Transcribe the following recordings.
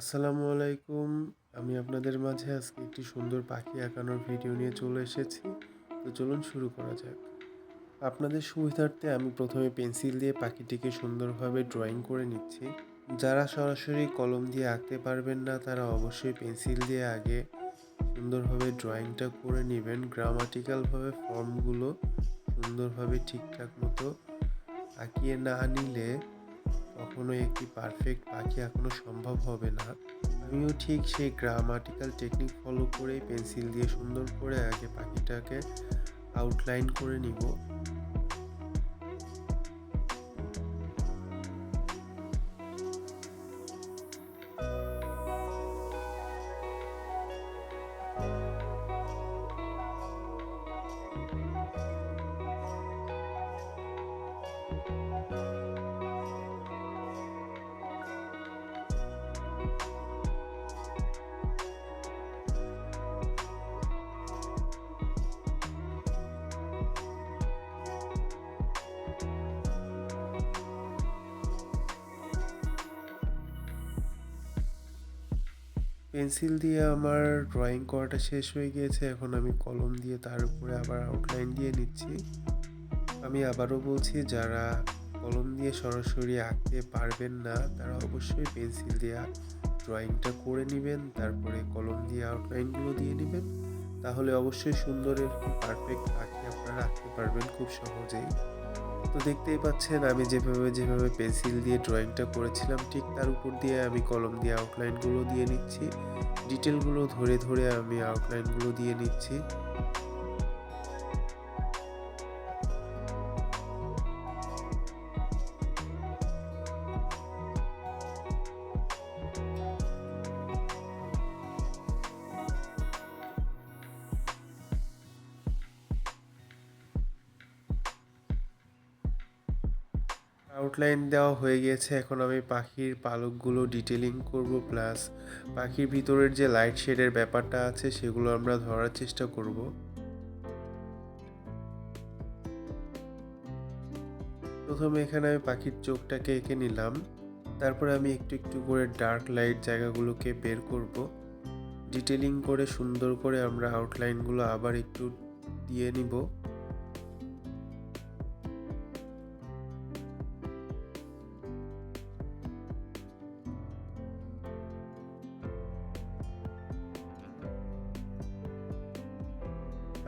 আসসালামু আলাইকুম। আমি আপনাদের মাঝে আজকে একটি সুন্দর পাখি আঁকানোর ভিডিও নিয়ে চলে এসেছি। তো চলুন শুরু করা যাক। আপনাদের সুবিধার্থে আমি প্রথমে পেন্সিল দিয়ে পাখিটিকে সুন্দরভাবে ড্রয়িং করে নিচ্ছি। যারা সরাসরি কলম দিয়ে আঁকতে পারবেন না, তারা অবশ্যই পেন্সিল দিয়ে আগে সুন্দরভাবে ড্রয়িংটা করে নেবেন। গ্রামাটিক্যালভাবে ফর্মগুলো সুন্দরভাবে ঠিকঠাক মতো আঁকিয়ে না নিলে কখনো একটি পারফেক্ট পাখি এখনও সম্ভব হবে না। আমিও ঠিক সেই গ্রামাটিক্যাল টেকনিক ফলো করে পেন্সিল দিয়ে সুন্দর করে আগে পাখিটাকে আউটলাইন করে নিব। পেন্সিল দিয়ে আমার ড্রয়িং করাটা শেষ হয়ে গিয়েছে। এখন আমি কলম দিয়ে তার উপরে আবার আউটলাইন দিয়ে নিচ্ছি। আমি আবারও বলছি, যারা কলম দিয়ে সরাসরি আঁকতে পারবেন না, তারা অবশ্যই পেন্সিল দিয়ে ড্রয়িংটা করে নেবেন, তারপরে কলম দিয়ে আউটলাইনগুলো দিয়ে নেবেন। তাহলে অবশ্যই সুন্দর পারফেক্ট পাখি আপনারা আঁকতে পারবেন খুব সহজেই। তো দেখতেই পাচ্ছেন, আমি যেভাবে যেভাবে পেন্সিল দিয়ে ড্রয়িংটা করেছিলাম, ঠিক তার উপর দিয়ে আমি কলম দিয়ে আউটলাইনগুলো দিয়ে নিচ্ছি। ডিটেলগুলো ধরে ধরে আমি আউটলাইনগুলো দিয়ে নিচ্ছি। আউটলাইন দেওয়া হয়ে গিয়েছে এখন আমি পাখির পালকগুলো ডিটেলিং করব প্লাস পাখির ভিতরের যে লাইট শেডের ব্যাপারটা আছে, সেগুলো আমরা ধরার চেষ্টা করব। প্রথমে এখানে আমি পাখির চোখটাকে এঁকে নিলাম। তারপরে আমি একটু একটু করে ডার্ক লাইট জায়গাগুলোকে বের করব। ডিটেলিং করে সুন্দর করে আমরা আউটলাইনগুলো আবার একটু দিয়ে নিব।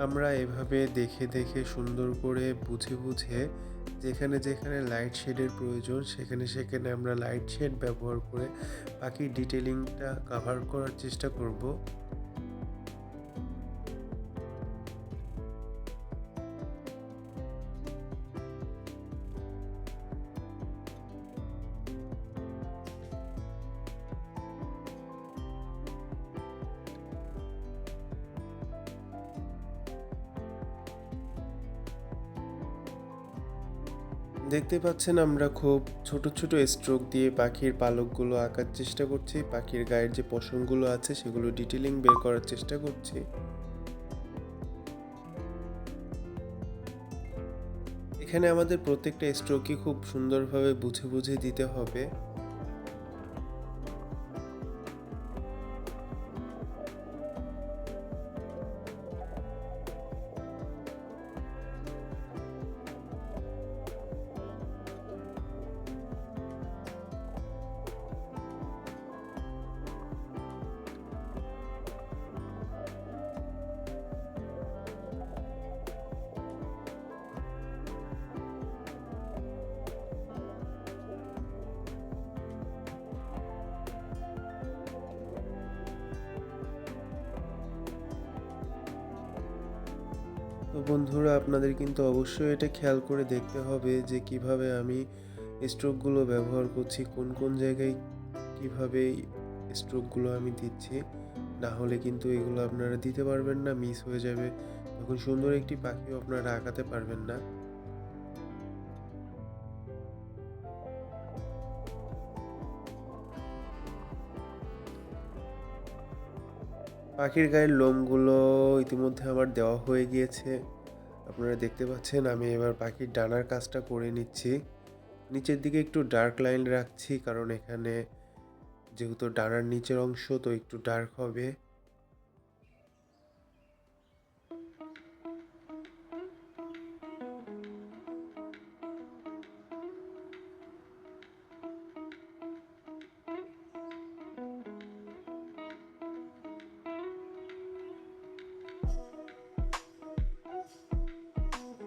আমরা এভাবে দেখে দেখে সুন্দর করে বুঝে বুঝে যেখানে যেখানে লাইট শেডের প্রয়োজন, সেখানে সেখানে আমরা লাইট শেড ব্যবহার করে বাকি ডিটেলিংটা কাভার করার চেষ্টা করব। দেখতে পাচ্ছেন আমরা খুব ছোট ছোট স্ট্রোক দিয়ে পাখির পালকগুলো আঁকার চেষ্টা করছি, পাখির গায়ের যে পশমগুলো আছে সেগুলো ডিটেলিং বের করার চেষ্টা করছি। এখানে আমাদের প্রত্যেকটা স্ট্রোকই খুব সুন্দরভাবে বুঝে বুঝে দিতে হবে। তো বন্ধুরা, আপনাদের কিন্তু অবশ্যই এটা খেয়াল করে দেখতে হবে যে কীভাবে আমি স্ট্রোকগুলো ব্যবহার করছি, কোন কোন জায়গায় কীভাবে স্ট্রোকগুলো আমি দিচ্ছি। না হলে কিন্তু এগুলো আপনারা দিতে পারবেন না মিস হয়ে যাবে। তখন সুন্দর একটি পাখিও আপনারা আঁকাতে পারবেন না। পাখির গায়ের লোমগুলো ইতিমধ্যে আমার দেওয়া হয়ে গিয়েছে। আপনারা দেখতে পাচ্ছেন, আমি এবার পাখির ডানার কাজটা করে নিচ্ছি। নিচের দিকে একটু ডার্ক লাইন রাখছি, কারণ এখানে যেহেতু ডানার নিচের অংশ, তো একটু ডার্ক হবে।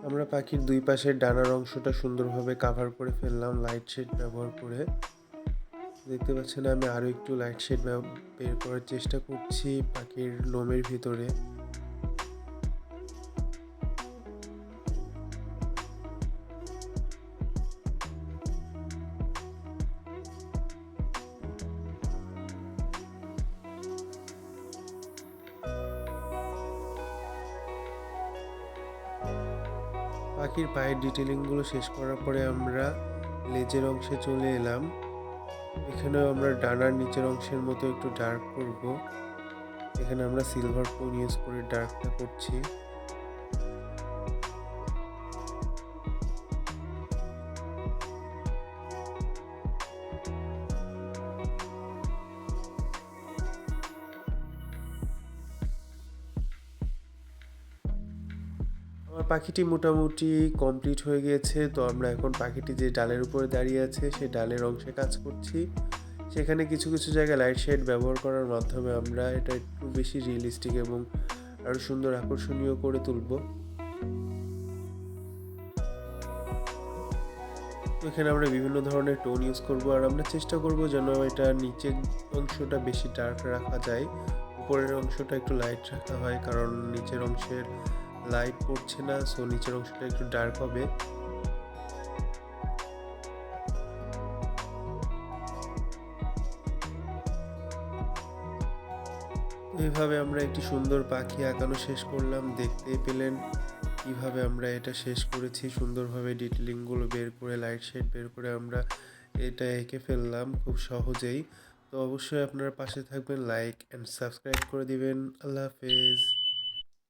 আমরা পাখির দুই পাশের ডানার অংশটা সুন্দরভাবে কাভার করে ফেললাম লাইট শেড ব্যবহার করে। দেখতে পাচ্ছেন আমি আরও একটু লাইট শেড বের করার চেষ্টা করছি পাখির লোমের ভিতরে। পাখির পায়ের ডিটেলিংগুলো শেষ করার পরে আমরা লেজের অংশে চলে এলাম। এখানেও আমরা ডানার নিচের অংশের মতো একটু ডার্ক করব। এখানে আমরা সিলভার কোন ইউজ করে ডার্কটা করছি। পাখিটি মোটামুটি কমপ্লিট হয়ে গিয়েছে। তো আমরা এখন পাখিটি যে ডালের উপরে দাঁড়িয়ে আছে সেই ডালের অংশে কাজ করছি। সেখানে কিছু কিছু জায়গায় লাইট শেড ব্যবহার করার মাধ্যমে আমরা এটা একটু বেশি রিয়েলিস্টিক এবং আরও সুন্দর আকর্ষণীয় করে তুলব। এখানে আমরা বিভিন্ন ধরনের টোন ইউজ করব আর আমরা চেষ্টা করব যেন এটা নিচের অংশটা বেশি ডার্ক রাখা যায়, উপরের অংশটা একটু লাইট রাখা হয়, কারণ নিচের অংশের লাইট পড়ছে না সো নিচের অংশটা একটু ডার্ক হবে। এইভাবে আমরা একটি সুন্দর পাখি আঁকানো শেষ করলাম। দেখতেই পেলেন কীভাবে আমরা এটা শেষ করেছি। সুন্দরভাবে ডিটেলিংগুলো বের করে লাইট শেড বের করে আমরা এটা এঁকে ফেললাম খুব সহজেই। তো অবশ্যই আপনারা পাশে থাকবেন লাইক অ্যান্ড সাবস্ক্রাইব করে দিবেন। আল্লাহ হাফেজ।